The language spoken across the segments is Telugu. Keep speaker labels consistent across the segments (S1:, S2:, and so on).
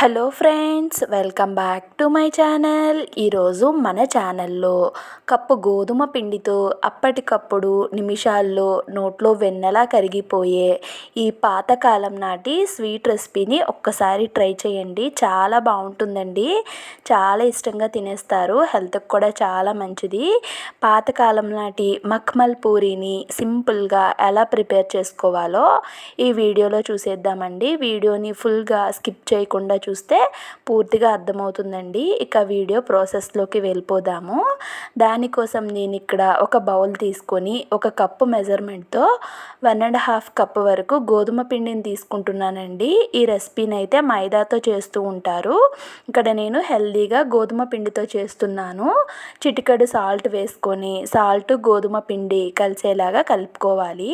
S1: Hello friends welcome back to my channel. ఈరోజు మన ఛానల్లో కప్పు గోధుమ పిండితో అప్పటికప్పుడు నిమిషాల్లో నోట్లో వెన్నెలా కరిగిపోయే ఈ పాతకాలం నాటి స్వీట్ రెసిపీని ఒక్కసారి ట్రై చేయండి. చాలా బాగుంటుందండి. చాలా ఇష్టంగా తినేస్తారు. హెల్త్కి కూడా చాలా మంచిది. పాతకాలం నాటి మఖ్మల్ పూరీని సింపుల్గా ఎలా ప్రిపేర్ చేసుకోవాలో ఈ వీడియోలో చూసేద్దామండి. వీడియోని ఫుల్గా స్కిప్ చేయకుండా చూస్తే పూర్తిగా అర్థమవుతుందండి. ఇక వీడియో ప్రాసెస్లోకి వెళ్ళిపోదాము. దానికోసం నేను ఇక్కడ ఒక బౌల్ తీసుకొని ఒక కప్పు మెజర్మెంట్తో వన్ అండ్ హాఫ్ కప్ వరకు గోధుమ పిండిని తీసుకుంటున్నానండి. ఈ రెసిపీని అయితే మైదాతో చేస్తూ ఉంటారు. ఇక్కడ నేను హెల్దీగా గోధుమ పిండితో చేస్తున్నాను. చిటికడు సాల్ట్ వేసుకొని సాల్ట్ గోధుమ పిండి కలిసేలాగా కలుపుకోవాలి.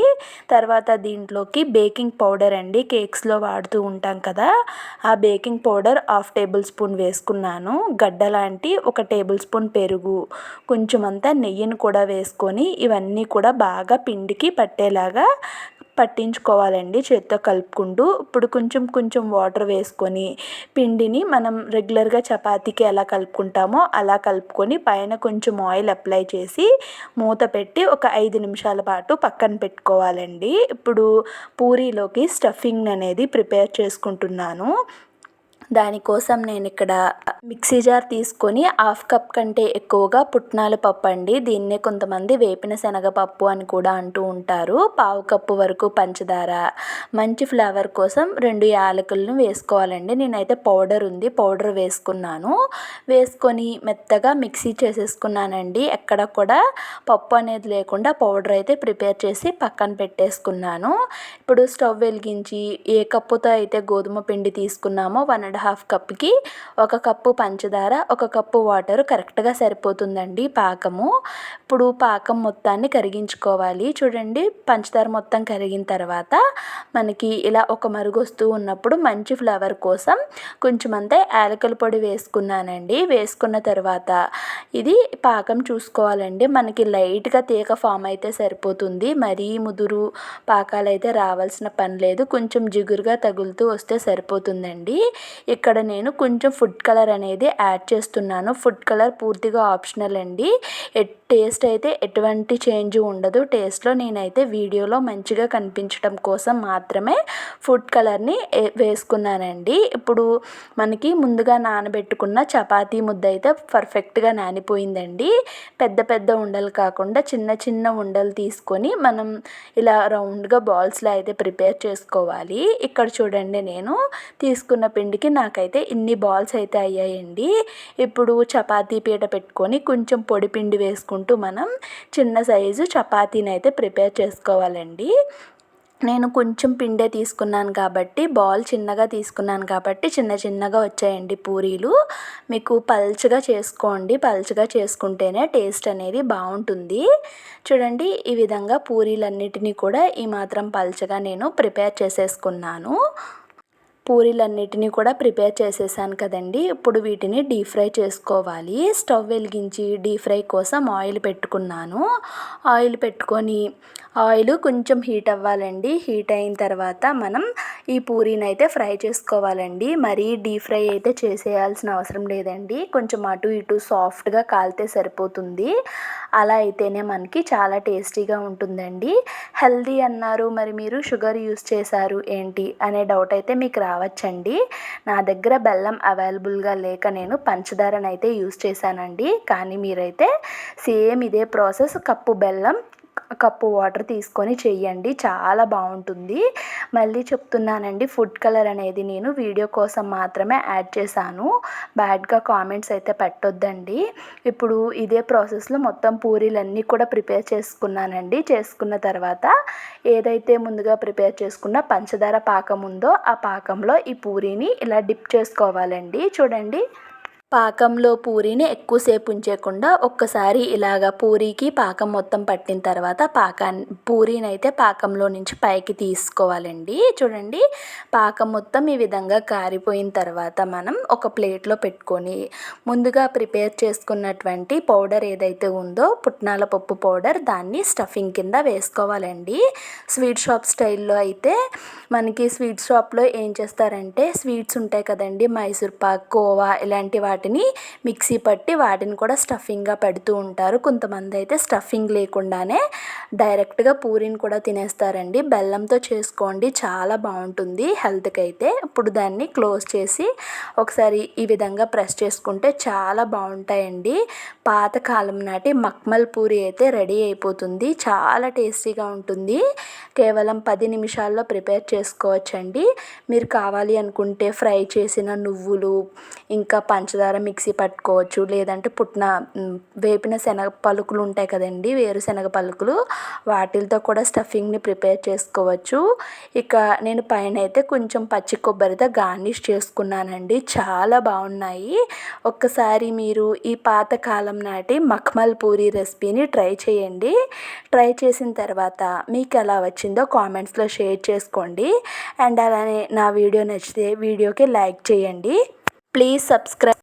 S1: తర్వాత దీంట్లోకి బేకింగ్ పౌడర్ అండి. కేక్స్లో వాడుతూ ఉంటాం కదా. ఆ baking powder half tablespoon వేసుకున్నాను. గడ్డ లాంటి ఒక టేబుల్ స్పూన్ పెరుగు కొంచెం అంతా నెయ్యిని కూడా వేసుకొని ఇవన్నీ కూడా బాగా పిండికి పట్టేలాగా పట్టించుకోవాలండి. చేత్తో కలుపుకుంటూ ఇప్పుడు కొంచెం కొంచెం వాటర్ వేసుకొని పిండిని మనం రెగ్యులర్గా చపాతీకి ఎలా కలుపుకుంటామో అలా కలుపుకొని పైన కొంచెం ఆయిల్ అప్లై చేసి మూత పెట్టి ఒక ఐదు నిమిషాల పాటు పక్కన పెట్టుకోవాలండి. ఇప్పుడు పూరీలోకి స్టఫింగ్ అనేది ప్రిపేర్ చేసుకుంటున్నాను. దానికోసం నేను ఇక్కడ మిక్సీ జార్ తీసుకొని హాఫ్ కప్ కంటే ఎక్కువగా పుట్నాల పప్పు అండి. దీన్నే కొంతమంది వేపిన శనగపప్పు అని కూడా అంటూ ఉంటారు. పావు కప్పు వరకు పంచదార మంచి ఫ్లేవర్ కోసం రెండు యాలకులను వేసుకోవాలండి. నేనైతే పౌడర్ ఉంది పౌడర్ వేసుకున్నాను. వేసుకొని మెత్తగా మిక్సీ చేసేసుకున్నానండి. ఎక్కడ కూడా పప్పు అనేది లేకుండా పౌడర్ అయితే ప్రిపేర్ చేసి పక్కన పెట్టేసుకున్నాను. ఇప్పుడు స్టవ్ వెలిగించి ఏ కప్పుతో అయితే గోధుమ పిండి తీసుకున్నామో వన్ అండ్ హాఫ్ కప్కి ఒక కప్పు పంచదార ఒక కప్పు వాటర్ కరెక్ట్గా సరిపోతుందండి పాకము. ఇప్పుడు పాకం మొత్తాన్ని కరిగించుకోవాలి. చూడండి పంచదార మొత్తం కరిగిన తర్వాత మనకి ఇలా ఒక మరుగు వస్తూ ఉన్నప్పుడు మంచి ఫ్లేవర్ కోసం కొంచెం అంతా యాలకల పొడి వేసుకున్నానండి. వేసుకున్న తర్వాత ఇది పాకం చూసుకోవాలండి. మనకి లైట్గా తీగ ఫామ్ అయితే సరిపోతుంది. మరీ ముదురు పాకాలు అయితే రావాల్సిన పని లేదు. కొంచెం జిగురుగా తగులుతూ వస్తే సరిపోతుందండి. ఇక్కడ నేను కొంచెం ఫుడ్ కలర్ అనేది యాడ్ చేస్తున్నాను. ఫుడ్ కలర్ పూర్తిగా ఆప్షనల్ అండి. టేస్ట్ అయితే ఎటువంటి చేంజ్ ఉండదు. టేస్ట్లో నేనైతే వీడియోలో మంచిగా కనిపించడం కోసం మాత్రమే ఫుడ్ కలర్ని వేసుకున్నానండి. ఇప్పుడు మనకి ముందుగా నానబెట్టుకున్న చపాతీ ముద్ద అయితే పర్ఫెక్ట్గా నానిపోయిందండి. పెద్ద పెద్ద ఉండలు కాకుండా చిన్న చిన్న ఉండలు తీసుకొని మనం ఇలా రౌండ్గా బాల్స్లో అయితే ప్రిపేర్ చేసుకోవాలి. ఇక్కడ చూడండి నేను తీసుకున్న పిండికి నాకైతే ఇన్ని బాల్స్ అయితే అయ్యాయండి. ఇప్పుడు చపాతీ పీట పెట్టుకొని కొంచెం పొడి పిండి వేసుకుంటూ మనం చిన్న సైజు చపాతీని అయితే ప్రిపేర్ చేసుకోవాలండి. నేను కొంచెం పిండే తీసుకున్నాను కాబట్టి బాల్ చిన్నగా తీసుకున్నాను కాబట్టి చిన్న చిన్నగా వచ్చాయండి పూరీలు. మీకు పల్చగా చేసుకోండి. పల్చగా చేసుకుంటేనే టేస్ట్ అనేది బాగుంటుంది. చూడండి ఈ విధంగా పూరీలన్నిటినీ కూడా ఈ మాత్రం పల్చగా నేను ప్రిపేర్ చేసేసుకున్నాను. పూరీలన్నిటినీ కూడా ప్రిపేర్ చేసేసాను కదండి. ఇప్పుడు వీటిని డీప్ ఫ్రై చేసుకోవాలి. స్టవ్ వెలిగించి డీప్ ఫ్రై కోసం ఆయిల్ పెట్టుకున్నాను. ఆయిల్ పెట్టుకొని ఆయిల్ కొంచెం హీట్ అవ్వాలండి. హీట్ అయిన తర్వాత మనం ఈ పూరీని అయితే ఫ్రై చేసుకోవాలండి. మరీ డీప్ ఫ్రై అయితే చేసేయాల్సిన అవసరం లేదండి. కొంచెం అటు ఇటు సాఫ్ట్గా కాలితే సరిపోతుంది. అలా అయితేనే మనకి చాలా టేస్టీగా ఉంటుందండి. హెల్దీ అన్నారు. మరి మీరు షుగర్ యూస్ చేశారు ఏంటి? అనే డౌట్ అయితే మీకు రావచ్చండి. నా దగ్గర బెల్లం అవైలబుల్గా లేక నేను పంచదారనైతే అయితే యూస్ చేశానండి. కానీ మీరైతే సేమ్ ఇదే ప్రాసెస్ కప్పు బెల్లం కప్పు వాటర్ తీసుకొని చెయ్యండి. చాలా బాగుంటుంది. మళ్ళీ చెప్తున్నానండి ఫుడ్ కలర్ అనేది నేను వీడియో కోసం మాత్రమే యాడ్ చేశాను. బ్యాడ్గా కామెంట్స్ అయితే పెట్టొద్దండి. ఇప్పుడు ఇదే ప్రాసెస్లో మొత్తం పూరీలన్నీ కూడా ప్రిపేర్ చేసుకున్నానండి. చేసుకున్న తర్వాత ఏదైతే ముందుగా ప్రిపేర్ చేసుకున్న పంచదార పాకం ఉందో ఆ పాకంలో ఈ పూరీని ఇలా డిప్ చేసుకోవాలండి. చూడండి. పాకంలో పూరీని ఎక్కువసేపు ఉంచకుండా ఒక్కసారి ఇలాగ పూరీకి పాకం మొత్తం పట్టిన తర్వాత పాకాన్ని పూరీని అయితే పాకంలో నుంచి పైకి తీసుకోవాలండి. చూడండి పాకం మొత్తం ఈ విధంగా కారిపోయిన తర్వాత మనం ఒక ప్లేట్లో పెట్టుకొని ముందుగా ప్రిపేర్ చేసుకున్నటువంటి పౌడర్ ఏదైతే ఉందో పుట్నాల పప్పు పౌడర్ దాన్ని స్టఫింగ్ కింద వేసుకోవాలండి. స్వీట్ షాప్ స్టైల్లో అయితే మనకి స్వీట్ షాప్లో ఏం చేస్తారంటే స్వీట్స్ ఉంటాయి కదండి మైసూర్ పాక్ కోవా ఇలాంటి వాటి వాటిని మిక్సీ పట్టి వాటిని కూడా స్టఫింగ్గా పెడుతూ ఉంటారు. కొంతమంది అయితే స్టఫింగ్ లేకుండానే డైరెక్ట్గా పూరిని కూడా తినేస్తారండి. బెల్లంతో చేసుకోండి చాలా బాగుంటుంది హెల్త్కి అయితే ఇప్పుడు దాన్ని క్లోజ్ చేసి ఒకసారి ఈ విధంగా ప్రెస్ చేసుకుంటే చాలా బాగుంటాయండి. పాతకాలం నాటి మక్మల్ పూరి అయితే రెడీ అయిపోతుంది. చాలా టేస్టీగా ఉంటుంది. కేవలం పది నిమిషాల్లో ప్రిపేర్ చేసుకోవచ్చండి. మీరు కావాలి అనుకుంటే ఫ్రై చేసిన నువ్వులు ఇంకా పంచదార మిక్సీ పట్టుకోవచ్చు. లేదంటే పుట్న వేపిన శనగ పలుకులు ఉంటాయి కదండి వేరుశనగ పలుకులు. వాటిలతో కూడా స్టఫింగ్ని ప్రిపేర్ చేసుకోవచ్చు. ఇక నేను పైన అయితే కొంచెం పచ్చి కొబ్బరితో గార్నిష్ చేసుకున్నానండి. చాలా బాగున్నాయి. ఒక్కసారి మీరు ఈ పాతకాలం నాటి మఖ్మల్ పూరి రెసిపీని ట్రై చేయండి. ట్రై చేసిన తర్వాత మీకు ఎలా వచ్చిందో కామెంట్స్లో షేర్ చేసుకోండి. అండ్ అలానే నా వీడియో నచ్చితే వీడియోకి లైక్ చేయండి. Please subscribe